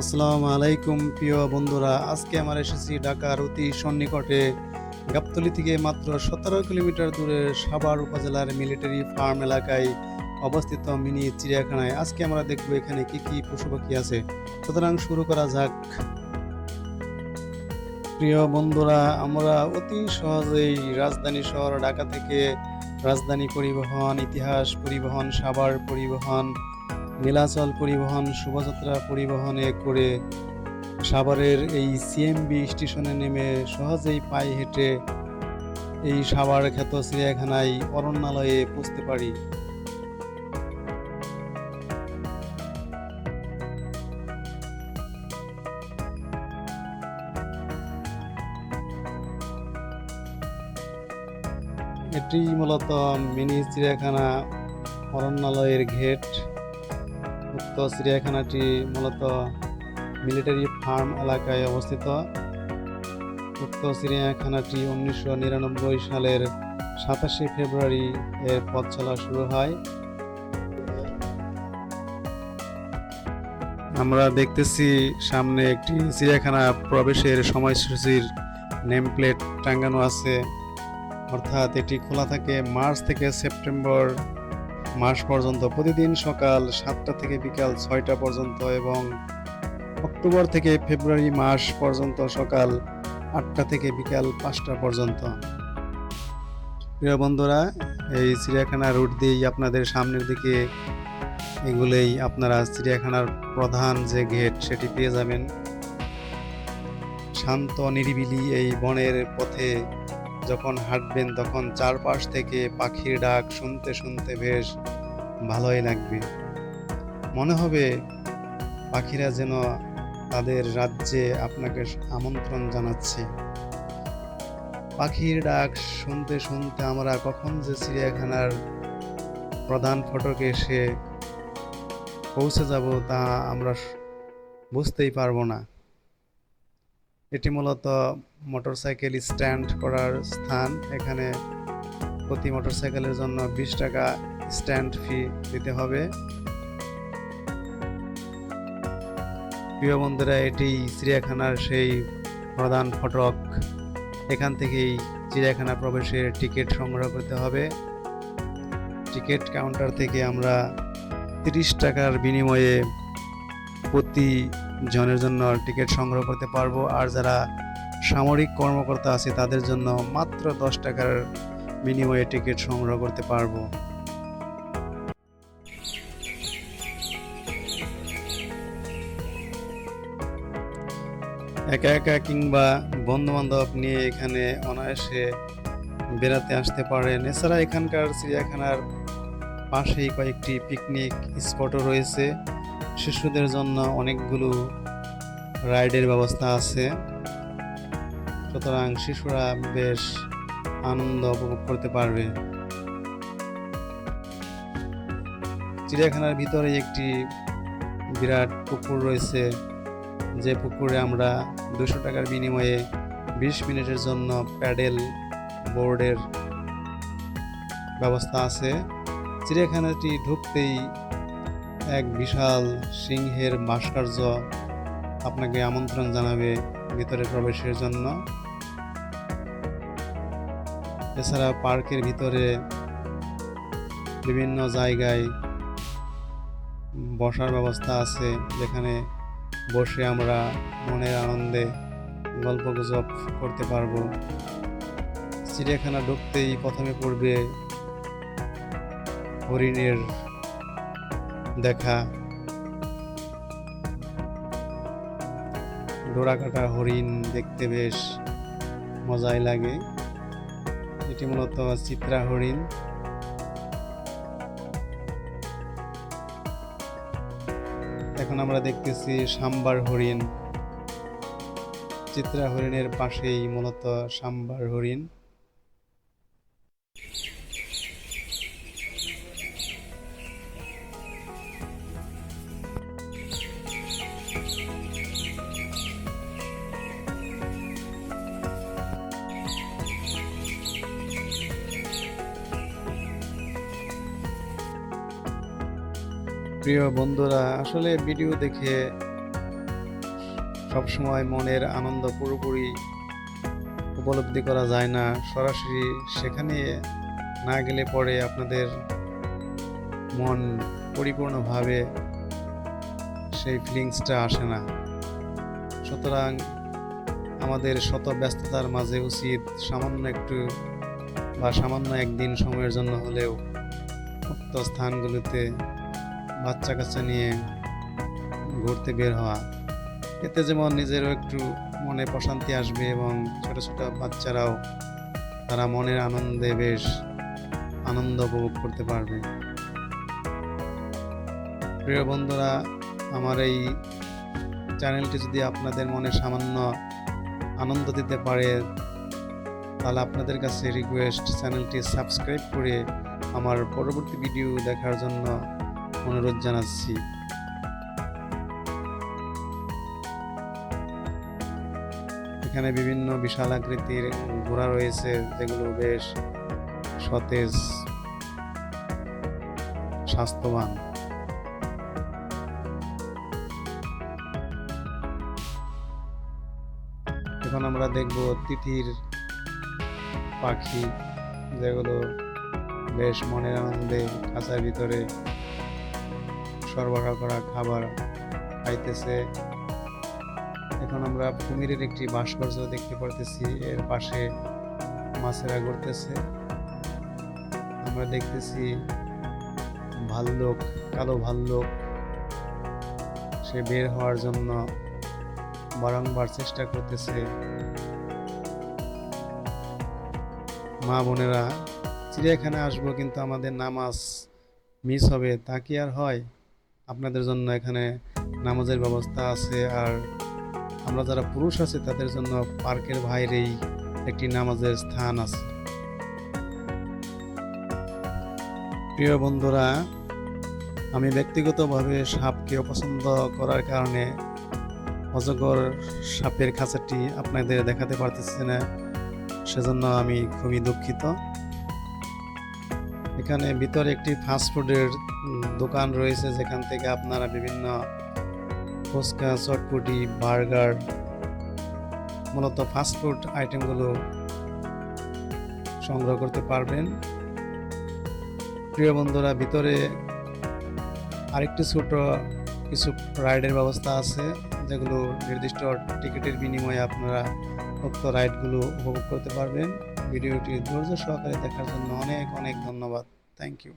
আসসালামু আলাইকুম, প্রিয় বন্ধুরা। আজকে আমরা এসেছি ঢাকার অতি সন্নিকটে, গাবতলি থেকে মাত্র সতেরো কিলোমিটার দূরে সাভার উপজেলার মিলিটারি ফার্ম এলাকায় অবস্থিত মিনি চিড়িয়াখানায়। আজকে আমরা দেখব এখানে কি কি পশু পাখি আছে। সুতরাং শুরু করা যাক। প্রিয় বন্ধুরা, আমরা অতি সহজেই রাজধানী শহর ঢাকা থেকে রাজধানী পরিবহন, ইতিহাস পরিবহন, সাভার পরিবহন নীলাচল পরিবহন শোভাযাত্রা পরিবহনে করে সাভারের এই সিএমবি স্টেশনে নেমে সহজেই পায়ে হেঁটে এই সাভার খ্যাত চিড়িয়াখানায় অরণ্যালয়ে পৌঁছতে পারি। এটি মূলত মিনি চিড়িয়াখানা অরণ্যালয়ের ঘেট। চিড়িয়াখানাটি মূলত মিলিটারি ফার্ম এলাকায় অবস্থিত। উক্ত চিড়িয়াখানাটি উনিশশো নিরানব্বই সালের সাতাশে ফেব্রুয়ারি এর পথ চলা শুরু হয়। আমরা দেখতেছি সামনে একটি চিড়িয়াখানা প্রবেশের সময়সূচির নেম প্লেট টাঙ্গানো আছে। অর্থাৎ এটি খোলা থাকে মার্চ থেকে সেপ্টেম্বর মাস পর্যন্ত, প্রতিদিন সকাল সাতটা থেকে বিকাল ছয়টা পর্যন্ত এবং অক্টোবর থেকে ফেব্রুয়ারি মাস পর্যন্ত সকাল আটটা থেকে বিকাল পাঁচটা পর্যন্ত। প্রিয় বন্ধুরা, এই চিড়িয়াখানা রুট দিয়েই আপনাদের সামনের দিকে এগুলোই আপনারা চিড়িয়াখানার প্রধান যে গেট, সেটি পেয়ে যাবেন। শান্ত নিরিবিলি এই বনের পথে যখন হাঁটবেন, তখন চারপাশ থেকে পাখির ডাক শুনতে শুনতে বেশ ভালোই লাগবে। মনে হবে পাখিরা যেন তাদের রাজ্যে আপনাকে আমন্ত্রণ জানাচ্ছে। পাখির ডাক শুনতে শুনতে আমরা কখন যে চিড়িয়াখানার প্রধান ফটকে এসে পৌঁছে যাব তা আমরা বুঝতেই পারব না। এটি মূলত মোটরসাইকেল স্ট্যান্ড করার স্থান। এখানে প্রতি মোটরসাইকেলের জন্য বিশ টাকা স্ট্যান্ড ফি দিতে হবে। প্রিয় বন্ধুরা, এটি চিড়িয়াখানার সেই প্রধান ফটক। এখান থেকেই চিড়িয়াখানা প্রবেশের টিকিট সংগ্রহ করতে হবে। টিকিট কাউন্টার থেকে আমরা তিরিশ টাকার বিনিময়ে প্রতি জনের জন্য টিকিট সংগ্রহ করতে পারব। আর যারা সামরিক কর্মকর্তা আছে, তাদের জন্য মাত্র দশ টাকার বিনিময়ে টিকিট সংগ্রহ করতে পারব। একা একা কিংবা বন্ধু বান্ধব নিয়ে এখানে অনায়াসে বেড়াতে আসতে পারেন। এছাড়া এখানকার চিড়িয়াখানার পাশেই কয়েকটি পিকনিক স্পটও রয়েছে। শিশুদের জন্য অনেকগুলো রাইডের ব্যবস্থা আছে। সুতরাং শিশুরা বেশ আনন্দ উপভোগ করতে পারবে। চিড়িয়াখানার ভিতরে একটি বিরাট পুকুর রয়েছে। যে পুকুরে আমরা দুশো টাকার বিনিময়ে বিশ মিনিটের জন্য প্যাডেল, বোর্ডের ব্যবস্থা আছে। চিড়িয়াখানাটি ঢুকতেই এক বিশাল সিংহের ভাস্কর্য আপনাকে আমন্ত্রণ জানাবে ভিতরে প্রবেশের জন্য। এছাড়া পার্কের ভিতরে বিভিন্ন জায়গায় বসার ব্যবস্থা আছে, যেখানে বসে আমরা মনের আনন্দে গল্প গুজব করতে পারব। চিড়িয়াখানা ঢুকতেই প্রথমে পড়বে হরিণের দেখা। ডোরাকাটা হরিণ দেখতে বেশ মজাই লাগে। এটি মূলত চিত্রা হরিণ। এখন আমরা দেখতেছি সাম্বার হরিণ। চিত্রা হরিণের পাশেই মূলত সাম্বার হরিণ। প্রিয় বন্ধুরা, আসলে ভিডিও দেখে সবসময় মনের আনন্দ পুরোপুরি উপলব্ধি করা যায় না। সরাসরি সেখানে না গেলে পরে আপনাদের মন পরিপূর্ণভাবে সেই ফিলিংসটা আসে না। সুতরাং আমাদের শত ব্যস্ততার মাঝে উচিত সামান্য একটু বা সামান্য একদিন সময়ের জন্য হলেও উক্ত স্থানগুলোতে বাচ্চা কাচ্চা নিয়ে ঘুরতে বের হওয়া। এতে যেমন নিজেরও একটু মনে প্রশান্তি আসবে এবং ছোট ছোট বাচ্চারাও তারা মনের আনন্দে বেশ আনন্দ উপভোগ করতে পারবে। প্রিয় বন্ধুরা, আমার এই চ্যানেলটি যদি আপনাদের মনে সামান্য আনন্দ দিতে পারে, তাহলে আপনাদের কাছে রিকোয়েস্ট চ্যানেলটি সাবস্ক্রাইব করে আমার পরবর্তী ভিডিও দেখার জন্য অনুরোধ জানাচ্ছি। এখানে বিভিন্ন বিশাল আকৃতির ঘোড়া রয়েছে, যেগুলো বেশ সতেজ, স্বাস্থ্যবান। এখন আমরা দেখব তিথির পাখি, যেগুলো বেশ মনের আনন্দে খাঁচার ভিতরে সরবরাহ করা খাবার খাইতেছে। এখন আমরা কুমিরের একটি ভাস্কর্য দেখতে পারতেছি, এর পাশে মাছেরা ঘুরতেছে। আমরা দেখতেছি ভাল্লুক, কালো ভাল্লুক, সে বের হওয়ার জন্য বারংবার চেষ্টা করতেছে। মা বোনেরা, চিড়িয়াখানায় আসব কিন্তু আমাদের নামাজ মিস হবে, তা কি আর হয়? আপনাদের জন্য এখানে নামাজের ব্যবস্থা আছে আর আমরা যারা পুরুষ আছে, তাদের জন্য পার্কের বাইরেই একটি নামাজের স্থান আছে। প্রিয় বন্ধুরা, আমি ব্যক্তিগতভাবে সাপকে অপছন্দ করার কারণে অজগর সাপের খাঁচাটি আপনাদের দেখাতে পারতেছি না, সেজন্য আমি খুবই দুঃখিত। এখানে ভিতরে একটি ফাস্টফুডের দোকান রয়েছে, যেখান থেকে আপনারা বিভিন্ন ফুচকা, চটপটি, বার্গার, মূলত ফাস্টফুড আইটেমগুলো সংগ্রহ করতে পারবেন। প্রিয় বন্ধুরা, ভিতরে আরেকটি ছোট কিছু রাইডের ব্যবস্থা আছে, যেগুলো নির্দিষ্ট টিকিটের বিনিময়ে আপনারা উক্ত রাইডগুলো উপভোগ করতে পারবেন। ভিডিওটি ধৈর্য সহকারে দেখার জন্য অনেক অনেক ধন্যবাদ। Thank you